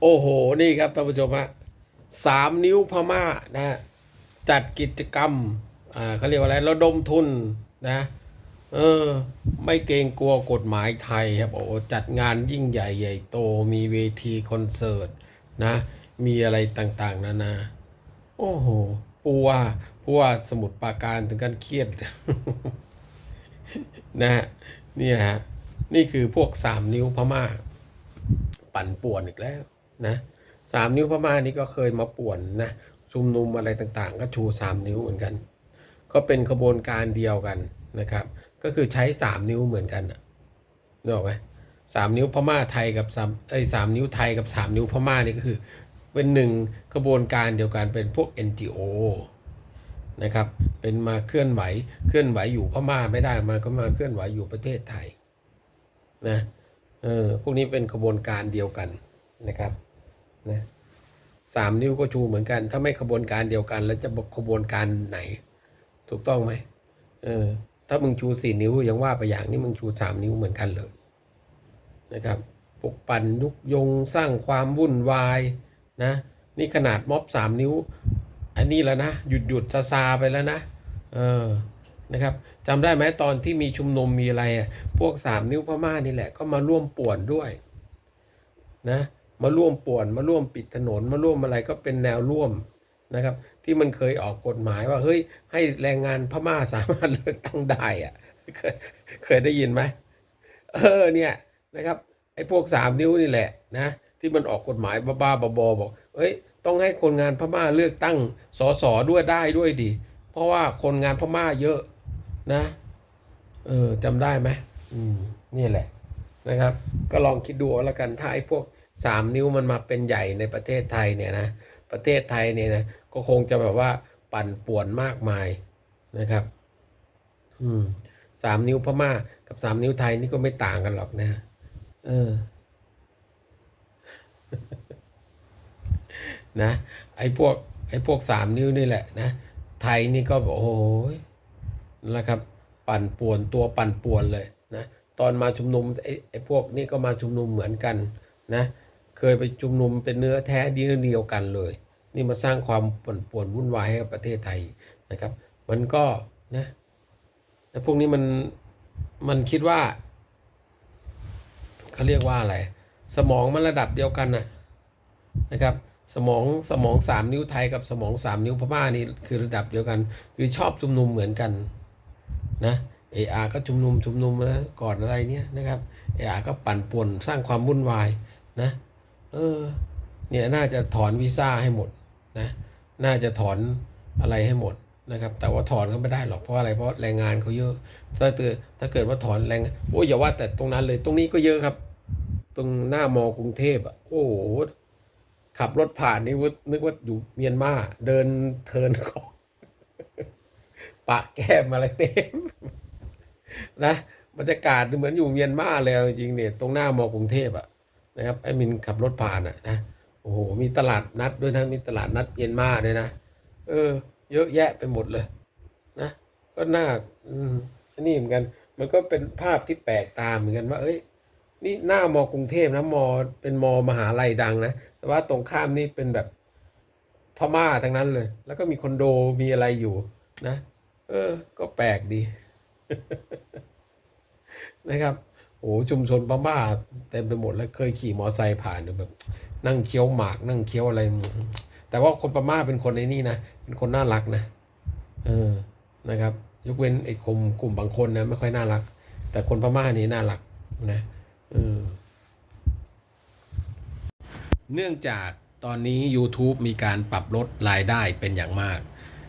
โอ้โห นี่ครับท่านผู้ชมฮะสามนิ้วพม่านะจัดกิจกรรมอ่าเขาเรียกว่าอะไรระดมทุนนะเออไม่เกรงกลัวกฎหมายไทยครับโอ้จัดงานยิ่งใหญ่ใหญ่โตมีเวทีคอนเสิร์ตนะมีอะไรต่างๆนานาโอ้โหผู้ว่าผู้ว่าสมุทรปราการถึงกันเครียดนะฮะนี่ฮะนี่คือพวกสามนิ้วพม่า ปั่นป่วนอีกแล้ว นะสามนิ้วพม่านี่ก็เคยมาป่วนนะชุมนุมอะไรต่างๆ ก็ชูสามนิ้วเหมือนกัน ก็เป็นขบวนการเดียวกันนะครับ ก็คือใช้สามนิ้วเหมือนกันนะนึกออกไหมสามนิ้วพม่าไทยกับสามเอ้สามนิ้วไทยกับสามนิ้วพม่านี่ก็คือ เป็นหนึ่งขบวนการเดียวกันเป็นพวก NGO นะครับเป็นมาเคลื่อนไหวเคลื่อนไหวอยู่พม่าไม่ได้มาก็มาเคลื่อนไหวอยู่ประเทศไทยนะเออพวกนี้เป็นขบวนการเดียวกัน นะครับนะสามนิ้วก็ชูเหมือนกัน ถ้าไม่ขบวนการเดียวกัน แล้วจะบกขบวนการไหน ถูกต้องไหมเออถ้ามึงชูสี่นิ้วยังว่าไปอย่างนี้มึงชูสามนิ้วเหมือนกันเลยนะครับปลุกปั่นยุกยงสร้างความวุ่นวายนะนี่ขนาดม็อบสามนิ้ว อันนี้แล้วนะ หยุดหยุดซาซาไปแล้วนะเออนะครับจำได้ไหมตอนที่มีชุมนุมมีอะไรอะพวกสามนิ้วพม่านี่แหละ ก็มาร่วมป่วนด้วยนะ มาร่วมป่วนมาร่วมปิดถนนมาร่วมอะไรก็เป็นแนวร่วมนะครับ ที่มันเคยออกกฎหมายว่าเฮ้ยให้แรงงานพม่าสามารถเลือกตั้งได้อะเคยเคยได้ยินไหมเออเนี่ยนะครับไอ้พวกสามนิ้วนี่แหละนะที่มันออกกฎหมายบ้าๆบอๆบอกเอ้ยต้องให้คนงานพม่าเลือกตั้งสสด้วยได้ด้วยดิเพราะว่าคนงานพม่าเยอะนะเออจำได้ไหมอืมนี่แหละนะครับ ก็ลองคิดดูเอาละกันถ้าไอ้พวก สามนิ้วมันมาเป็นใหญ่ในประเทศไทยเนี่ยนะประเทศไทยเนี่ยนะก็คงจะแบบว่าปั่นป่วนมากมายนะครับอืมสามนิ้วพม่ากับสามนิ้วไทยนี่ก็ไม่ต่างกันหรอกนะเออนะไอ้พวกไอ้พวกสามนิ้วนี่แหละนะไทยนี่ก็โอ้โหนะครับ ปั่นป่วนตัวปั่นป่วนเลยนะตอนมาชุมนุมไอ้ไอ้พวกนี้ก็มาชุมนุมเหมือนกันนะ เคยไปชุมนุมเป็นเนื้อแท้เดียวเดียวกันเลย นี่มาสร้างความป่นป่วนวุ่นวายให้กับประเทศไทยนะครับ มันก็นะไอ้พวกนี้มันมันคิดว่าเขาเรียกว่าอะไร สมองมันระดับเดียวกันนะนะครับ สมองสมองสามนิ้วไทยกับสมองสามนิ้วพม่านี่คือระดับเดียวกัน คือชอบชุมนุมเหมือนกันนะเออาก็ชุมนุมชุมนุมแล้วก่อนอะไรเนี่ยนะครับเออาก็ปั่นป่วนสร้างความวุ่นวายนะ เออ เนี่ยน่าจะถอนวีซ่าให้หมดนะ น่าจะถอนอะไรให้หมดนะครับ แต่ว่าถอนก็ไม่ได้หรอกเพราะอะไรเพราะแรงงานเขาเยอะ ถ้าเกิดถ้าเกิดว่าถอนแรงโอ้ยอย่าว่าแต่ตรงนั้นเลยตรงนี้ก็เยอะครับ ตรงหน้ามอกรุงเทพอะโอ้โหขับรถผ่านนี่นึกว่าอยู่เมียนมาเดินเทินของปะแก้มอะไรเต็มนะบรรยากาศเหมือนอยู่เมียนมาเลยเอาจริงเนี่ยตรงหน้ามอกรุงเทพอะ นะครับไอ้มินขับรถผ่านอะนะโอ้โหมีตลาดนัดด้วยนะมีตลาดนัดเมียนมาด้วยนะเออ เยอะแยะไปหมดเลยนะก็น่าอืมอันนี่เหมือนกัน มันก็เป็นภาพที่แปลกตาเหมือนกันว่า เอ้ย นี่หน้ามอกรุงเทพนะมอเป็นมอมหาลัยดังนะแต่ว่าตรงข้ามนี่เป็นแบบพม่าทั้งนั้นเลย แล้วก็มีคอนโดมีอะไรอยู่นะ เออ ก็แปลกดีนะครับ โอ้ชุมชนพม่าเต็มไปหมดแล้วเคยขี่มอไซค์ผ่านแบบ นั่งเคี้ยวหมากนั่งเคี้ยวอะไร แต่ว่าคนพม่าเป็นคนในนี่นะเป็นคนน่ารักนะเออนะครับ ยกเว้นไอ้กลุ่มกลุ่มบางคนนะไม่ค่อยน่ารัก แต่คนพม่านี่น่ารักนะเออเนื่องจากตอนนี้ YouTube มีการปรับลดรายได้เป็นอย่างมาก